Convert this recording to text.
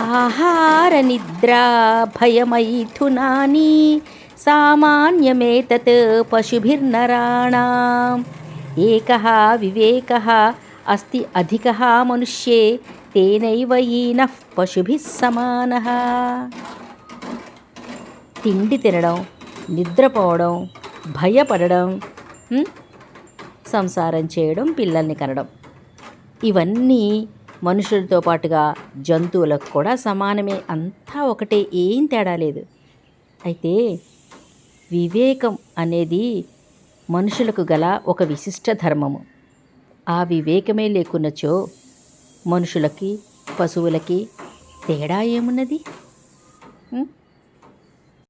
ఆహార నిద్రా భయమైథునాని సామాన్యమేతత్ పశుభిర్నరాణాం. ఏకः వివేకः అస్తి అధికः మనుష్యే తేనైవ ఈనః పశుభిः సమానः. తిండి తినడం నిద్రపోవడం భయపడడం సంసారం చేయడం పిల్లల్ని కనడం. ఇవన్నీ మనుషులతో పాటుగా జంతువులకు కూడా సమానమే. అంతా ఒకటే ఏం తేడా లేదు. అయితే వివేకం అనేది మనుషులకు గల ఒక విశిష్ట ధర్మము. ఆ వివేకమే లేకున్నచో మనుషులకి పశువులకి తేడా ఏమున్నది?